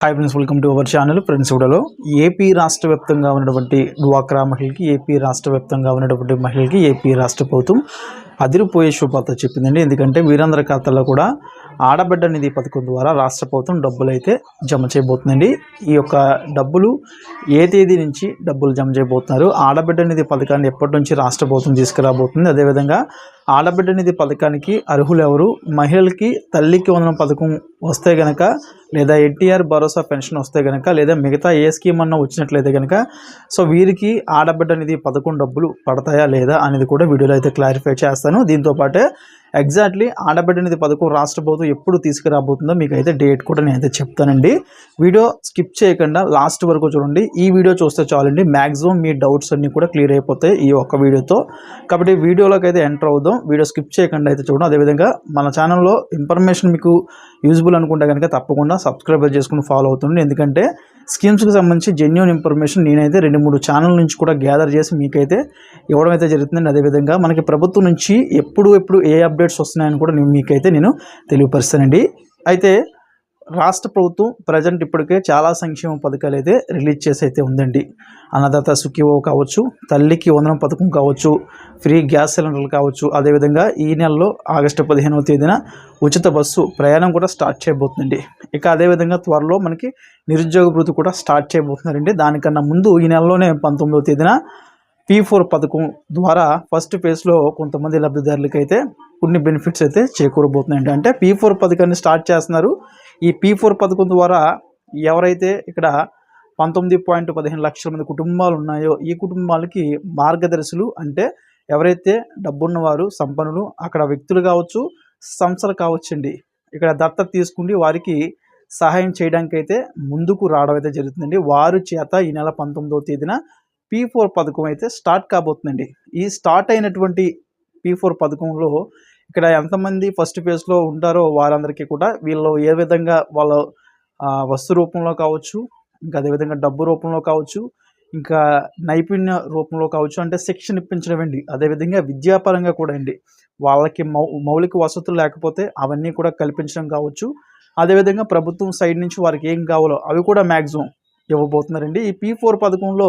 Hi friends welcome to our channel friends కూడాలో AP రాష్ట్ర వ్యాప్తంగా ఉన్నటువంటి డ్వాక్రా మహిళకి ఏపీ రాష్ట్ర వ్యాప్తంగా ఉన్నటువంటి మహిళకి ఏపీ రాష్ట్ర ప్రభుత్వం అదిరిపోయే శుభార్త చెప్పిందండి. ఎందుకంటే వీరందరి ఖాతాల్లో కూడా ఆడబిడ్డ నిధి పథకం ద్వారా రాష్ట్ర ప్రభుత్వం డబ్బులు అయితే జమ చేయబోతుందండి. ఈ యొక్క డబ్బులు ఏ తేదీ నుంచి డబ్బులు జమ చేయబోతున్నారు? ఆడబిడ్డ నిధి పథకాన్ని ఎప్పటి నుంచి రాష్ట్ర ప్రభుత్వం తీసుకురాబోతుంది? అదేవిధంగా ఆడబిడ్డ నిధి పథకానికి అర్హులు ఎవరు మహిళలకి తల్లికి వందనం పథకం వస్తే గనక లేదా ఎన్టీఆర్ భరోసా పెన్షన్ వస్తే గనక లేదా మిగతా ఏ స్కీమ్ అన్నా వచ్చినట్లయితే గనక సో వీరికి ఆడబిడ్డ నిధి పథకం డబ్బులు పడతాయా లేదా అనేది కూడా వీడియోలో అయితే క్లారిఫై చేస్తాను. దీంతో పాటే ఎగ్జాక్ట్లీ ఆడబిడ్డ నిధి పథకం రాష్ట్ర ప్రభుత్వం ఎప్పుడు తీసుకురాబోతుందో మీకు అయితే డేట్ కూడా నేనైతే చెప్తానండి. వీడియో స్కిప్ చేయకుండా లాస్ట్ వరకు చూడండి. ఈ వీడియో చూస్తే చాలండి. మ్యాక్సిమం మీ డౌట్స్ అన్నీ కూడా క్లియర్ అయిపోతాయి ఈ ఒక్క వీడియోతో. కాబట్టి వీడియోలోకి అయితే ఎంటర్ అవుదాం. వీడియో స్కిప్ చేయకుండా అయితే చూడండి. అదేవిధంగా మన ఛానల్లో ఇన్ఫర్మేషన్ మీకు యూజ్ఫుల్ అనుకుంటే కనుక తప్పకుండా సబ్స్క్రైబ్ చేసుకుని ఫాలో అవుతుంది ఎందుకంటే స్కీమ్స్కి సంబంధించి జెన్యున్ ఇన్ఫర్మేషన్ నేనైతే రెండు మూడు ఛానల్ నుంచి కూడా గ్యాదర్ చేసి మీకైతే ఇవ్వడం అయితే జరుగుతుందండి. అదేవిధంగా మనకి ప్రభుత్వం నుంచి ఎప్పుడు ఎప్పుడు ఏ అప్డేట్స్ వస్తున్నాయని కూడా నేను మీకైతే నేను తెలియపరుస్తానండి. అయితే రాష్ట్ర ప్రభుత్వం ప్రజెంట్ ఇప్పటికే చాలా సంక్షేమ పథకాలు అయితే రిలీజ్ చేసి అయితే ఉందండి. అన్నదాత సుఖీవో కావచ్చు తల్లికి వందనం పథకం కావచ్చు ఫ్రీ గ్యాస్ సిలిండర్లు కావచ్చు. అదేవిధంగా ఈ నెలలో ఆగస్టు పదిహేనవ తేదీన ఉచిత బస్సు ప్రయాణం కూడా స్టార్ట్ చేయబోతుందండి. ఇక అదేవిధంగా త్వరలో మనకి నిరుద్యోగ భృతి కూడా స్టార్ట్ చేయబోతున్నారండి. దానికన్నా ముందు ఈ నెలలోనే పంతొమ్మిదవ తేదీన పీ ఫోర్ పథకం ద్వారా ఫస్ట్ ఫేజ్లో కొంతమంది లబ్ధిదారులకైతే కొన్ని బెనిఫిట్స్ అయితే చేకూరబోతున్నాయండి. అంటే పీ ఫోర్ పథకాన్ని స్టార్ట్ చేస్తున్నారు. ఈ పీ ఫోర్ పథకం ద్వారా ఎవరైతే ఇక్కడ పంతొమ్మిది పాయింట్ పదిహేను లక్షల మంది కుటుంబాలు ఉన్నాయో ఈ కుటుంబాలకి మార్గదర్శులు అంటే ఎవరైతే డబ్బున్నవారు సంపన్నులు అక్కడ వ్యక్తులు కావచ్చు సంస్థలు కావచ్చండి. ఇక్కడ దత్త తీసుకుండి వారికి సహాయం చేయడానికి అయితే ముందుకు రావడం అయితే జరుగుతుందండి. వారి చేత ఈ నెల పంతొమ్మిదవ తేదీన పీ ఫోర్ పథకం అయితే స్టార్ట్ కాబోతుందండి. ఈ స్టార్ట్ అయినటువంటి పీ ఫోర్ పథకంలో ఇక్కడ ఎంతమంది ఫస్ట్ ఫేజ్లో ఉంటారో వారందరికీ కూడా వీళ్ళు ఏ విధంగా వాళ్ళ వస్తు రూపంలో కావచ్చు ఇంకా అదేవిధంగా డబ్బు రూపంలో కావచ్చు ఇంకా నైపుణ్య రూపంలో కావచ్చు అంటే శిక్షణ ఇప్పించడం అండి. అదేవిధంగా విద్యాపరంగా కూడా అండి. వాళ్ళకి మౌ మౌలిక వసతులు లేకపోతే అవన్నీ కూడా కల్పించడం కావచ్చు. అదేవిధంగా ప్రభుత్వం సైడ్ నుంచి వారికి ఏం కావాలో అవి కూడా మ్యాక్సిమం ఇవ్వబోతున్నారండి. ఈ పీ ఫోర్ పథకంలో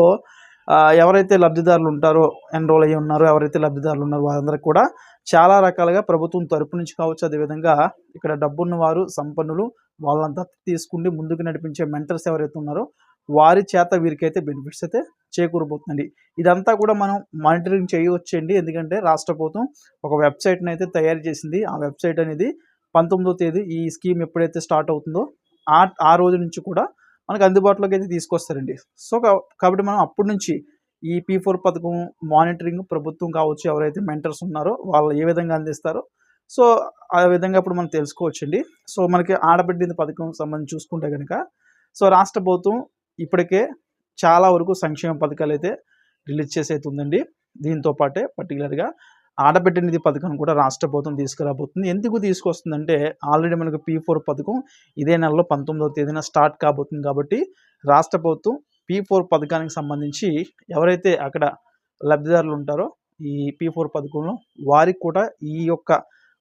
ఎవరైతే లబ్ధిదారులు ఉంటారో ఎన్రోల్ అయ్యి ఉన్నారో ఎవరైతే లబ్ధిదారులు ఉన్నారో వారందరికీ కూడా చాలా రకాలుగా ప్రభుత్వం తరపు నుంచి కావచ్చు అదేవిధంగా ఇక్కడ డబ్బున్న వారు సంపన్నులు వాళ్ళంతా తీసుకుండి ముందుకు నడిపించే మెంటర్స్ ఎవరైతే ఉన్నారో వారి చేత వీరికైతే బెనిఫిట్స్ అయితే చేకూరబోతుందండి. ఇదంతా కూడా మనం మానిటరింగ్ చేయవచ్చండి. ఎందుకంటే రాష్ట్ర ప్రభుత్వం ఒక వెబ్సైట్ని అయితే తయారు చేసింది. ఆ వెబ్సైట్ అనేది పంతొమ్మిదో తేదీ ఈ స్కీమ్ ఎప్పుడైతే స్టార్ట్ అవుతుందో ఆ ఆ రోజు నుంచి కూడా మనకు అందుబాటులోకి అయితే తీసుకొస్తారండి. సో కా- కాబట్టి మనం అప్పటి నుంచి ఈ పీ ఫోర్ పథకం మానిటరింగ్ ప్రభుత్వం కావచ్చు ఎవరైతే మెంటర్స్ ఉన్నారో వాళ్ళు ఏ విధంగా అందిస్తారో సో ఆ విధంగా ఇప్పుడు మనం తెలుసుకోవచ్చండి. సో మనకి ఆడబిడ్డ పథకం సంబంధించి చూసుకుంటే కనుక సో రాష్ట్ర ప్రభుత్వం ఇప్పటికే చాలా వరకు సంక్షేమ పథకాలు అయితే రిలీజ్ చేసి అయితే ఉందండి. దీంతో పాటే పర్టికులర్గా ఆడబిడ్డ నిధి పథకం కూడా రాష్ట్ర ప్రభుత్వం తీసుకురాబోతుంది. ఎందుకు తీసుకొస్తుందంటే ఆల్రెడీ మనకు పీ ఫోర్ పథకం ఇదే నెలలో పంతొమ్మిదవ తేదీన స్టార్ట్ కాబోతుంది కాబట్టి రాష్ట్ర ప్రభుత్వం పీ ఫోర్ పథకానికి సంబంధించి ఎవరైతే అక్కడ లబ్ధిదారులు ఉంటారో ఈ పీ ఫోర్ పథకంలో వారికి కూడా ఈ యొక్క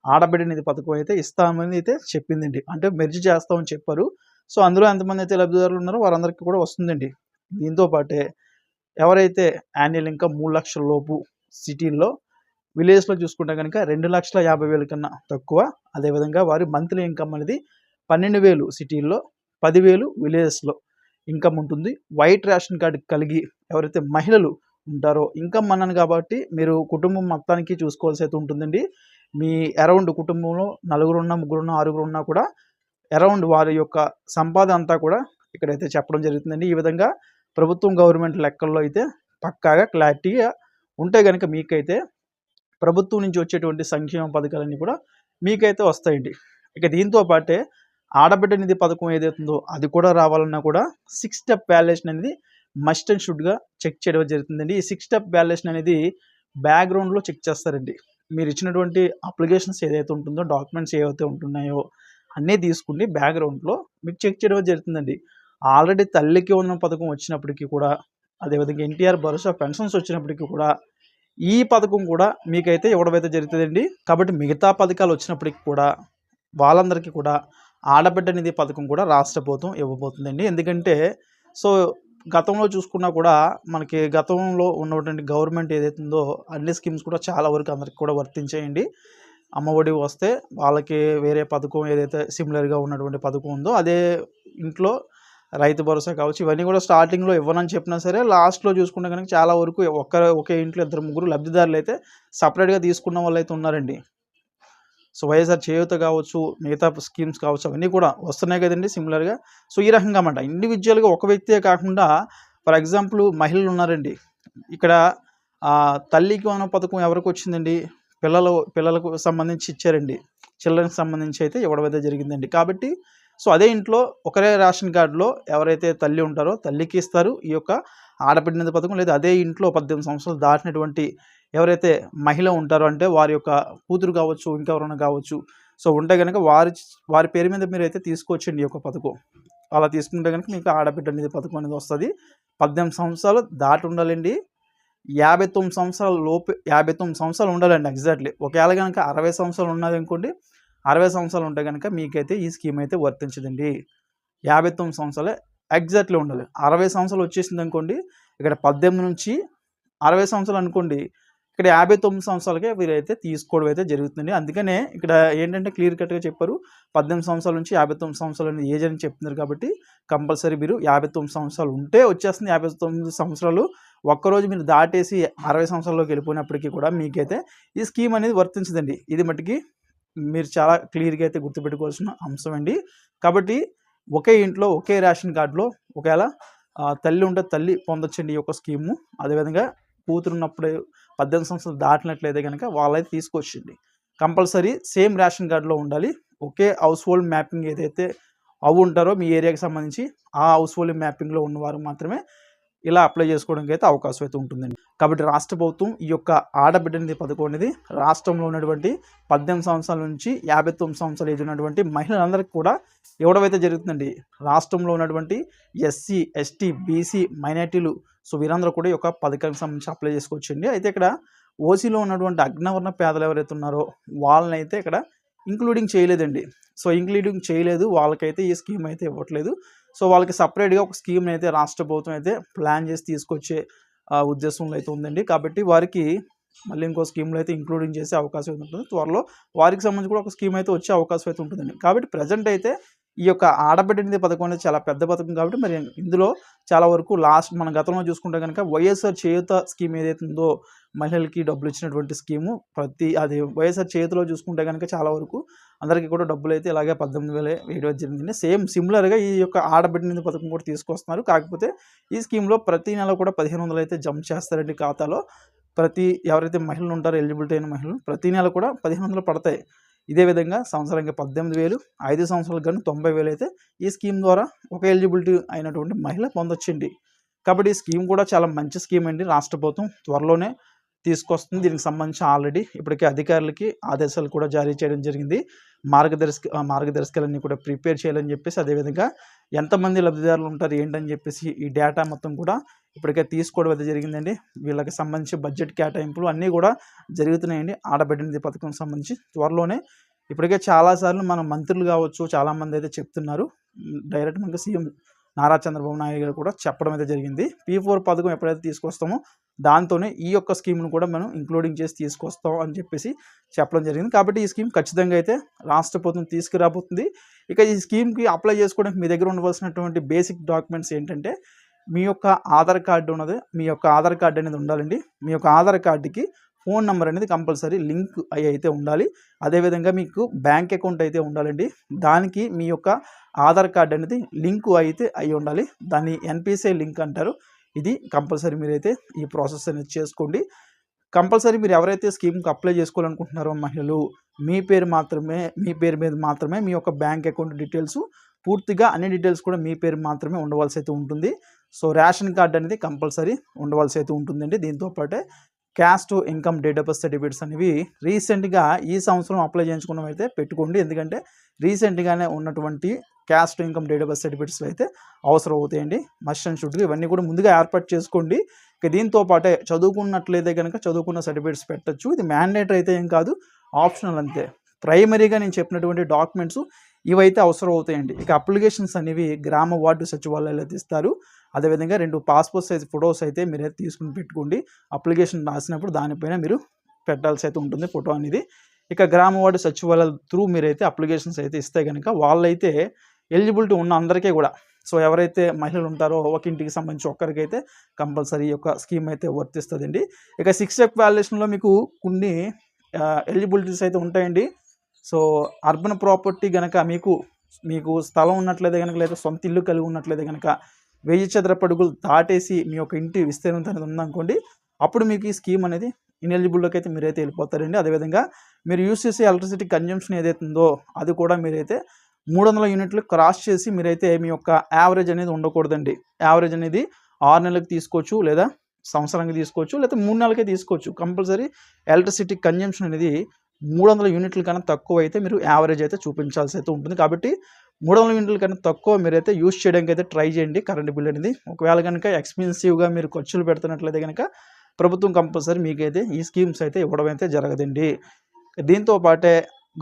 ఆడబిడ్డ నిధి పథకం అయితే ఇస్తామని అయితే చెప్పిందండి. అంటే మెర్జ్ చేస్తామని చెప్పారు. సో అందులో ఎంతమంది అయితే లబ్ధిదారులు ఉన్నారో వారందరికీ కూడా వస్తుందండి. దీంతో పాటే ఎవరైతే యాన్యువల్ ఇంకా మూడు లక్షల లోపు సిటీల్లో విలేజ్లో చూసుకుంటే కనుక రెండు లక్షల యాభై వేల కన్నా తక్కువ. అదేవిధంగా వారి మంత్లీ ఇన్కమ్ అనేది పన్నెండు వేలు సిటీల్లో పదివేలు విలేజెస్లో ఇన్కమ్ ఉంటుంది. వైట్ రేషన్ కార్డు కలిగి ఎవరైతే మహిళలు ఉంటారో ఇన్కమ్ అన్నాను కాబట్టి మీరు కుటుంబం మొత్తానికి చూసుకోవాల్సి అయితే ఉంటుందండి. మీ అరౌండ్ కుటుంబంలో నలుగురు ఉన్నా ముగ్గురు ఉన్నా ఆరుగురు ఉన్నా కూడా అరౌండ్ వారి యొక్క సంపాదన అంతా కూడా ఇక్కడైతే చెప్పడం జరుగుతుందండి. ఈ విధంగా ప్రభుత్వం గవర్నమెంట్ లెక్కల్లో అయితే పక్కాగా క్లారిటీగా ఉంటే కనుక మీకైతే ప్రభుత్వం నుంచి వచ్చేటువంటి సంక్షేమ పథకాలన్నీ కూడా మీకైతే వస్తాయండి. ఇక దీంతో పాటే ఆడబిడ్డ నిధి పథకం ఏదైతుందో అది కూడా రావాలన్నా కూడా సిక్స్ స్టెప్ వ్యాల్యుయేషన్ అనేది మస్ట్ అండ్ షుడ్గా చెక్ చేయడం జరుగుతుందండి. ఈ సిక్స్ స్టెప్ వ్యాల్యుయేషన్ అనేది బ్యాక్గ్రౌండ్లో చెక్ చేస్తారండి. మీరు ఇచ్చినటువంటి అప్లికేషన్స్ ఏదైతే ఉంటుందో డాక్యుమెంట్స్ ఏవైతే ఉంటున్నాయో అన్నీ తీసుకుని బ్యాక్గ్రౌండ్లో మీకు చెక్ చేయడం జరుగుతుందండి. ఆల్రెడీ తల్లికి ఉన్న పథకం వచ్చినప్పటికీ కూడా అదేవిధంగా ఎన్టీఆర్ భరోసా పెన్షన్స్ వచ్చినప్పటికీ కూడా ఈ పథకం కూడా మీకైతే ఇవ్వడమైతే జరుగుతుందండి. కాబట్టి మిగతా పథకాలు వచ్చినప్పటికి కూడా వాళ్ళందరికీ కూడా ఆడబిడ్డ నిధి పథకం కూడా రాష్ట్ర ప్రభుత్వం ఇవ్వబోతుందండి. ఎందుకంటే సో గతంలో చూసుకున్నా కూడా మనకి గతంలో ఉన్నటువంటి గవర్నమెంట్ ఏదైతుందో ఉందో అన్ని స్కీమ్స్ కూడా చాలా వరకు అందరికి కూడా వర్తించేయండి. అమ్మఒడి వస్తే వాళ్ళకి వేరే పథకం ఏదైతే సిమిలర్గా ఉన్నటువంటి పథకం ఉందో అదే ఇంట్లో రైతు భరోసా కావచ్చు ఇవన్నీ కూడా స్టార్టింగ్లో ఇవ్వనని చెప్పినా సరే లాస్ట్లో చూసుకుంటే కనుక చాలా వరకు ఒక్క ఒకే ఇంట్లో ఇద్దరు ముగ్గురు లబ్ధిదారులు అయితే సపరేట్గా తీసుకున్న వాళ్ళు అయితే ఉన్నారండి. సో వైఎస్ఆర్ చేయూత కావచ్చు మిగతా స్కీమ్స్ కావచ్చు అవన్నీ కూడా వస్తున్నాయి కదండి సిమిలర్గా. సో ఈ రకంగా అన్నమాట. ఇండివిజువల్గా ఒక వ్యక్తే కాకుండా ఫర్ ఎగ్జాంపుల్ మహిళలు ఉన్నారండి. ఇక్కడ తల్లికి వన పథకం ఎవరికి వచ్చిందండి? పిల్లలు పిల్లలకు సంబంధించి ఇచ్చారండి. చిల్డ్రన్కి సంబంధించి అయితే ఇవ్వడం అయితే జరిగిందండి. కాబట్టి సో అదే ఇంట్లో ఒకరే రేషన్ కార్డులో ఎవరైతే తల్లి ఉంటారో తల్లికి ఇస్తారు. ఈ యొక్క ఆడబిడ్డ పథకం లేదా. అదే ఇంట్లో పద్దెనిమిది సంవత్సరాలు దాటినటువంటి ఎవరైతే మహిళ ఉంటారో అంటే వారి యొక్క కూతురు కావచ్చు ఇంకెవరైనా కావచ్చు. సో ఉంటే కనుక వారి వారి పేరు మీద మీరు అయితే తీసుకోవచ్చండి ఈ యొక్క పథకం. అలా తీసుకుంటే కనుక మీకు ఆడబిడ్డ అనేది పథకం అనేది వస్తుంది. పద్దెనిమిది సంవత్సరాలు దాటి ఉండాలండి. యాభై తొమ్మిది సంవత్సరాల లోపు యాభై తొమ్మిది సంవత్సరాలు ఉండాలండి ఎగ్జాక్ట్లీ. ఒకవేళ కనుక అరవై సంవత్సరాలు ఉన్నది అనుకోండి అరవై సంవత్సరాలు ఉంటే కనుక మీకైతే ఈ స్కీమ్ అయితే వర్తించదండి. యాభై తొమ్మిది సంవత్సరాలే ఎగ్జాక్ట్లీ ఉండాలి. అరవై సంవత్సరాలు వచ్చేసింది అనుకోండి ఇక్కడ పద్దెనిమిది నుంచి అరవై సంవత్సరాలు అనుకోండి ఇక్కడ యాభై తొమ్మిది సంవత్సరాలకే వీరైతే తీసుకోవడం అయితే జరుగుతుంది అందుకనే ఇక్కడ ఏంటంటే క్లియర్ కట్గా చెప్పారు పద్దెనిమిది సంవత్సరాల నుంచి యాభై తొమ్మిది సంవత్సరాలు అనేది ఏజ్ అని చెప్తున్నారు కాబట్టి కంపల్సరీ మీరు యాభై తొమ్మిది సంవత్సరాలు ఉంటే వచ్చేస్తుంది యాభై తొమ్మిది సంవత్సరాలు. ఒక్కరోజు మీరు దాటేసి అరవై సంవత్సరాల్లోకి వెళ్ళిపోయినప్పటికీ కూడా మీకైతే ఈ స్కీమ్ అనేది వర్తించదండి. ఇది మటుకి మీరు చాలా క్లియర్గా అయితే గుర్తుపెట్టుకోవాల్సిన అంశం అండి. కాబట్టి ఒకే ఇంట్లో ఒకే రేషన్ కార్డులో ఒకవేళ తల్లి ఉంటే తల్లి పొందొచ్చండి ఈ యొక్క స్కీము. అదేవిధంగా కూతురున్నప్పుడు పద్దెనిమిది సంవత్సరాలు దాటినట్లయితే కనుక వాళ్ళైతే తీసుకొచ్చింది కంపల్సరీ సేమ్ రేషన్ కార్డులో ఉండాలి. ఒకే హౌస్ హోల్డ్ మ్యాపింగ్ ఏదైతే అవి ఉంటారో మీ ఏరియాకి సంబంధించి ఆ హౌస్ హోల్డ్ మ్యాపింగ్లో ఉన్నవారు మాత్రమే ఇలా అప్లై చేసుకోవడానికి అయితే అవకాశం అయితే ఉంటుందండి. కాబట్టి రాష్ట్ర ప్రభుత్వం ఈ యొక్క ఆడబిడ్డ నిధి పథకం అనేది రాష్ట్రంలో ఉన్నటువంటి పద్దెనిమిది సంవత్సరాల నుంచి యాభై తొమ్మిది సంవత్సరాలు ఏజ్ ఉన్నటువంటి మహిళలందరికీ కూడా ఇవ్వడమైతే జరుగుతుందండి. రాష్ట్రంలో ఉన్నటువంటి ఎస్సీ ఎస్టీ బీసీ మైనార్టీలు సో వీరందరూ కూడా ఈ యొక్క పథకానికి సంబంధించి అప్లై చేసుకోవచ్చండి. అయితే ఇక్కడ ఓసీలో ఉన్నటువంటి అగ్నవర్ణ పేదలు ఎవరైతే ఉన్నారో వాళ్ళని అయితే ఇక్కడ ఇంక్లూడింగ్ చేయలేదండి. సో ఇంక్లూడింగ్ చేయలేదు. వాళ్ళకైతే ఈ స్కీమ్ అయితే ఇవ్వట్లేదు. సో వాళ్ళకి సపరేట్గా ఒక స్కీమ్ని అయితే రాష్ట్ర ప్రభుత్వం అయితే ప్లాన్ చేసి తీసుకొచ్చే ఉద్దేశంలో అయితే ఉందండి. కాబట్టి వారికి మళ్ళీ ఇంకో స్కీమ్లో అయితే ఇంక్లూడింగ్ చేసే అవకాశం అయితే ఉంటుంది. త్వరలో వారికి సంబంధించి కూడా ఒక స్కీమ్ అయితే వచ్చే అవకాశం అయితే ఉంటుందండి. కాబట్టి ప్రజెంట్ అయితే ఈ యొక్క ఆడబిడ్డ పథకం అనేది చాలా పెద్ద పథకం కాబట్టి మరి ఇందులో చాలా వరకు లాస్ట్ మన గతంలో చూసుకుంటే కనుక వైఎస్ఆర్ చేయుత స్కీమ్ ఏదైతే ఉందో మహిళలకి డబ్బులు ఇచ్చినటువంటి స్కీము ప్రతి అది వైఎస్ఆర్ చేతిలో చూసుకుంటే కనుక చాలా వరకు అందరికీ కూడా డబ్బులు అయితే ఇలాగే పద్దెనిమిది వేలే వేయడం జరిగింది. సేమ్ సిమిలర్గా ఈ యొక్క ఆడబిడ్డ పథకం కూడా తీసుకొస్తున్నారు. కాకపోతే ఈ స్కీమ్లో ప్రతి నెల కూడా పదిహేను వందలు అయితే జంప్ చేస్తారండి ఖాతాలో. ప్రతి ఎవరైతే మహిళలు ఉంటారో ఎలిజిబిలిటీ అయిన మహిళలు ప్రతి నెల కూడా పదిహేను వందలు పడతాయి. ఇదే విధంగా సంవత్సరానికి పద్దెనిమిది వేలు ఐదు సంవత్సరాలకు కానీ తొంభై వేలు అయితే ఈ స్కీమ్ ద్వారా ఒక ఎలిజిబిలిటీ అయినటువంటి మహిళ పొందొచ్చండి. కాబట్టి ఈ స్కీమ్ కూడా చాలా మంచి స్కీమ్ అండి. రాష్ట్ర ప్రభుత్వం త్వరలోనే తీసుకొస్తుంది. దీనికి సంబంధించి ఆల్రెడీ ఇప్పటికే అధికారులకి ఆదేశాలు కూడా జారీ చేయడం జరిగింది. మార్గదర్శక మార్గదర్శకాలన్నీ కూడా ప్రిపేర్ చేయాలని చెప్పేసి అదేవిధంగా ఎంతమంది లబ్ధిదారులు ఉంటారు ఏంటని చెప్పేసి ఈ డేటా మొత్తం కూడా ఇప్పటికే తీసుకోవడం అయితే జరిగిందండి. వీళ్ళకి సంబంధించి బడ్జెట్ కేటాయింపులు అన్నీ కూడా జరుగుతున్నాయండి. ఆడబిడ్డ పథకం సంబంధించి త్వరలోనే ఇప్పటికే చాలాసార్లు మన మంత్రులు కావచ్చు చాలామంది అయితే చెప్తున్నారు. డైరెక్ట్ మనకి సీఎం నారా చంద్రబాబు నాయుడు గారు కూడా చెప్పడం అయితే జరిగింది. పీ ఫోర్ పథకం ఎప్పుడైతే తీసుకొస్తామో దాంతోనే ఈ యొక్క స్కీమ్ను కూడా మనం ఇంక్లూడింగ్ చేసి తీసుకొస్తాం అని చెప్పేసి చెప్పడం జరిగింది. కాబట్టి ఈ స్కీమ్ ఖచ్చితంగా అయితే రాష్ట్ర ప్రభుత్వం తీసుకురాబోతుంది. ఇక ఈ స్కీమ్కి అప్లై చేసుకోవడానికి మీ దగ్గర ఉండవలసినటువంటి బేసిక్ డాక్యుమెంట్స్ ఏంటంటే మీ యొక్క ఆధార్ కార్డు ఉన్నది మీ యొక్క ఆధార్ కార్డు అనేది ఉండాలండి. మీ యొక్క ఆధార్ కార్డుకి ఫోన్ నెంబర్ అనేది కంపల్సరీ లింక్ అయి అయితే ఉండాలి. అదేవిధంగా మీకు బ్యాంక్ అకౌంట్ అయితే ఉండాలండి. దానికి మీ యొక్క ఆధార్ కార్డ్ అనేది లింక్ అయితే అయి ఉండాలి. దాన్ని ఎన్పిసిఐ లింక్ అంటారు. ఇది కంపల్సరీ మీరైతే ఈ ప్రాసెస్ అనేది చేసుకోండి. కంపల్సరీ మీరు ఎవరైతే స్కీమ్కి అప్లై చేసుకోవాలనుకుంటున్నారో మహిళలు మీ పేరు మాత్రమే మీ పేరు మీద మాత్రమే మీ యొక్క బ్యాంక్ అకౌంట్ డీటెయిల్స్ పూర్తిగా అన్ని డీటెయిల్స్ కూడా మీ పేరు మాత్రమే ఉండవలసి అయితే ఉంటుంది. సో రేషన్ కార్డ్ అనేది కంపల్సరీ ఉండవలసి అయితే ఉంటుందండి. దీంతో పాటే caste income date of certificates అనేవి రీసెంట్గా ఈ సంవత్సరం అప్లై చేయించుకున్నవి అయితే పెట్టుకోండి. ఎందుకంటే రీసెంట్గానే ఉన్నటువంటి caste income date of certificates అయితే అవసరం అవుతాయండి మస్ట్ అండ్ షుడ్గా ఇవన్నీ కూడా ముందుగా ఏర్పాటు చేసుకోండి. ఇక దీంతో పాటే చదువుకున్నట్లయితే కనుక చదువుకున్న సర్టిఫికేట్స్ పెట్టచ్చు. ఇది మ్యాండేటరీ అయితే ఏం కాదు. ఆప్షనల్ అంతే. ప్రైమరీగా నేను చెప్పినటువంటి డాక్యుమెంట్స్ ఇవైతే అవసరం అవుతాయండి ఇక అప్లికేషన్స్ అనేవి గ్రామ వార్డు సచివాలయాలు అయితే ఇస్తారు అదేవిధంగా రెండు పాస్పోర్ట్ సైజ్ ఫొటోస్ అయితే మీరైతే తీసుకుని పెట్టుకోండి. అప్లికేషన్ రాసినప్పుడు దానిపైన మీరు పెట్టాల్సి అయితే ఉంటుంది ఫోటో అనేది. ఇక గ్రామ వార్డు సచివాలయాల త్రూ మీరైతే అప్లికేషన్స్ అయితే ఇస్తే కనుక వాళ్ళైతే ఎలిజిబిలిటీ ఉన్న అందరికీ కూడా సో ఎవరైతే మహిళలు ఉంటారో ఒక ఇంటికి సంబంధించి ఒక్కరికైతే కంపల్సరీ యొక్క స్కీమ్ అయితే వర్తిస్తుందండి. ఇక సిక్స్ స్టెప్ వాల్యుయేషన్లో మీకు కొన్ని ఎలిజిబిలిటీస్ అయితే ఉంటాయండి. సో అర్బన్ ప్రాపర్టీ కనుక మీకు మీకు స్థలం ఉన్నట్లయితే కనుక లేదా సొంత ఇల్లు కలిగి ఉన్నట్లయితే కనుక వెయ్యి చదరపడుగులు దాటేసి మీ యొక్క ఇంటి విస్తీర్ణం అనేది ఉందనుకోండి అప్పుడు మీకు ఈ స్కీమ్ అనేది ఇనెలిజిబుల్లోకి అయితే మీరైతే వెళ్ళిపోతారండి. అదేవిధంగా మీరు యూస్ చేసే ఎలక్ట్రిసిటీ కన్జంప్షన్ ఏదైతే ఉందో అది కూడా మీరైతే మూడు వందల యూనిట్లు క్రాస్ చేసి మీరైతే మీ యొక్క యావరేజ్ అనేది ఉండకూడదండి. యావరేజ్ అనేది ఆరు నెలలకు తీసుకోవచ్చు లేదా సంవత్సరానికి తీసుకోవచ్చు లేదా మూడు నెలలకే తీసుకోవచ్చు. కంపల్సరీ ఎలక్ట్రిసిటీ కన్జంప్షన్ అనేది మూడు వందల యూనిట్ల కన్నా తక్కువ అయితే మీరు యావరేజ్ అయితే చూపించాల్సి అయితే ఉంటుంది. కాబట్టి మూడు వందల యూనిట్ల కన్నా తక్కువ మీరైతే యూజ్ చేయడానికి అయితే ట్రై చేయండి కరెంట్ బిల్ అనేది. ఒకవేళ కనుక ఎక్స్పెన్సివ్గా మీరు ఖర్చులు పెడుతున్నట్లయితే కనుక ప్రభుత్వం కంపల్సరీ మీకైతే ఈ స్కీమ్స్ అయితే ఇవ్వడం అయితే జరగదండి. దీంతో పాటే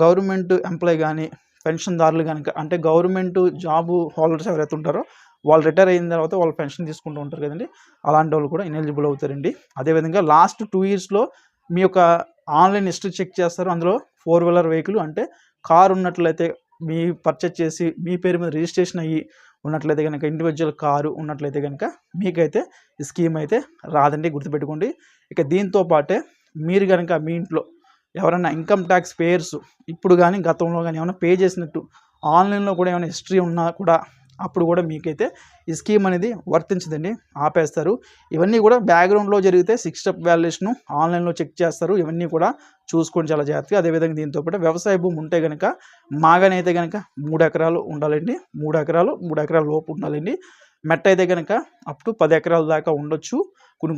గవర్నమెంట్ ఎంప్లాయ్ కానీ పెన్షన్దారులు కనుక అంటే గవర్నమెంట్ జాబు హోల్డర్స్ ఎవరైతే ఉంటారో వాళ్ళు రిటైర్ అయిన తర్వాత వాళ్ళు పెన్షన్ తీసుకుంటూ ఉంటారు కదండి. అలాంటి వాళ్ళు కూడా ఇనెలిజిబుల్ అవుతారండి. అదేవిధంగా లాస్ట్ టూ ఇయర్స్లో మీ యొక్క ఆన్లైన్ హిస్టరీ చెక్ చేస్తారు. అందులో ఫోర్ వీలర్ వెహికల్ అంటే కార్ ఉన్నట్లయితే మీ పర్చేజ్ చేసి మీ పేరు మీద రిజిస్ట్రేషన్ అయ్యి ఉన్నట్లయితే కనుక ఇండివిజువల్ కారు ఉన్నట్లయితే కనుక మీకైతే ఈ స్కీమ్ అయితే రాదండి గుర్తుపెట్టుకోండి. ఇక దీంతో పాటే మీరు కనుక మీ ఇంట్లో ఎవరైనా ఇన్కమ్ ట్యాక్స్ పేయర్స్ ఇప్పుడు కానీ గతంలో కానీ ఏమైనా పే చేసినట్టు ఆన్లైన్లో కూడా ఏమైనా హిస్టరీ ఉన్నా కూడా అప్పుడు కూడా మీకైతే ఈ స్కీమ్ అనేది వర్తించదండి ఆపేస్తారు. ఇవన్నీ కూడా బ్యాక్గ్రౌండ్లో జరిగితే సిక్స్ స్టెప్ వాల్యుయేషన్ ఆన్లైన్లో చెక్ చేస్తారు. ఇవన్నీ కూడా చూసుకోండి చాలా జాగ్రత్తగా. అదేవిధంగా దీంతో పాటు వ్యవసాయ భూమి ఉంటే కనుక మాగాని అయితే కనుక మూడు ఎకరాలు ఉండాలండి. మూడు ఎకరాలు మూడు ఎకరాల లోపు ఉండాలండి. మెట్ట అయితే కనుక అప్ టు పది ఎకరాల దాకా ఉండొచ్చు. కొన్ని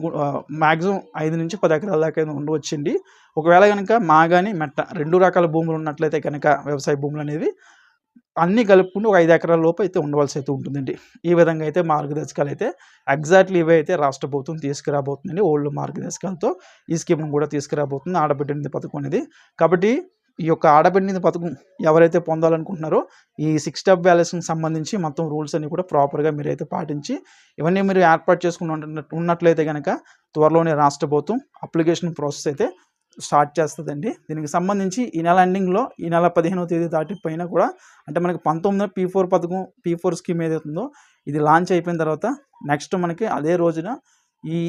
మ్యాక్సిమం ఐదు నుంచి పది ఎకరాల దాకా ఉండవచ్చండి. ఒకవేళ కనుక మాగాని మెట్ట రెండు రకాల భూములు ఉన్నట్లయితే కనుక వ్యవసాయ భూములు అనేవి అన్నీ కలుపుకుంటే ఒక ఐదు ఎకరాల లోపు అయితే ఉండవలసి అయితే ఉంటుందండి. ఈ విధంగా అయితే మార్గదర్శకాలు అయితే ఎగ్జాక్ట్లీ ఇవే అయితే రాష్ట్ర ప్రభుత్వం తీసుకురాబోతుందండి. ఓల్డ్ మార్గదర్శకాలతో ఈ స్కీమ్ను కూడా తీసుకురాబోతుంది. ఆడబిడ్డ పథకం అనేది. కాబట్టి ఈ యొక్క ఆడబిడ్డ పథకం ఎవరైతే పొందాలనుకుంటున్నారో ఈ సిక్స్ స్టెప్ బ్యాలెన్స్కి సంబంధించి మొత్తం రూల్స్ అన్ని కూడా ప్రాపర్గా మీరైతే పాటించి ఇవన్నీ మీరు ఏర్పాటు చేసుకుని ఉన్నట్లయితే కనుక త్వరలోనే రాష్ట్ర ప్రభుత్వం అప్లికేషన్ ప్రాసెస్ అయితే స్టార్ట్ చేస్తుందండి. దీనికి సంబంధించి ఈ నెల ఎండింగ్లో ఈ నెల పదిహేనవ తేదీ దాటిపోయినా కూడా అంటే మనకి పంతొమ్మిదిన పీ ఫోర్ పథకం పీ ఫోర్ స్కీమ్ ఏదైతుందో ఇది లాంచ్ అయిపోయిన తర్వాత నెక్స్ట్ మనకి అదే రోజున ఈ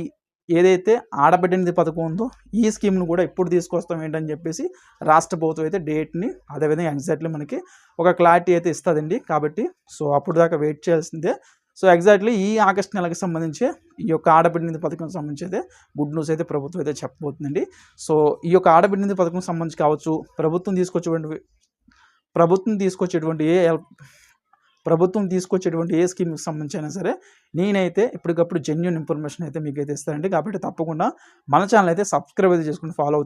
ఏదైతే ఆడబిడ్డనిది పథకం ఉందో ఈ స్కీమ్ను కూడా ఎప్పుడు తీసుకొస్తాం ఏంటని చెప్పేసి రాష్ట్ర ప్రభుత్వం అయితే డేట్ని అదేవిధంగా ఎగ్జాక్ట్లీ మనకి ఒక క్లారిటీ అయితే ఇస్తుందండి. కాబట్టి సో అప్పుడు దాకా వెయిట్ చేయాల్సిందే. సో ఎగ్జాక్ట్లీ ఈ ఆగస్ట్ నెలకు సంబంధించి ఈ యొక్క ఆడబిడ్డ నిధి పథకం సంబంధించి అయితే గుడ్ న్యూస్ అయితే ప్రభుత్వం అయితే చెప్పబోతుందండి. సో ఈ యొక్క ఆడబిడ్డ నిధి పథకం సంబంధించి కావచ్చు ప్రభుత్వం తీసుకొచ్చేటువంటి ప్రభుత్వం తీసుకొచ్చేటువంటి ఏ ప్రభుత్వం తీసుకొచ్చేటువంటి ఏ స్కీమ్కి సంబంధించి అయినా సరే నేనైతే ఇప్పటికప్పుడు జెన్యున్ ఇన్ఫర్మేషన్ అయితే మీకు అయితే ఇస్తానండి. కాబట్టి తప్పకుండా మన ఛానల్ అయితే సబ్స్క్రైబ్ అయితే చేసుకుని ఫాలో అవుతుంది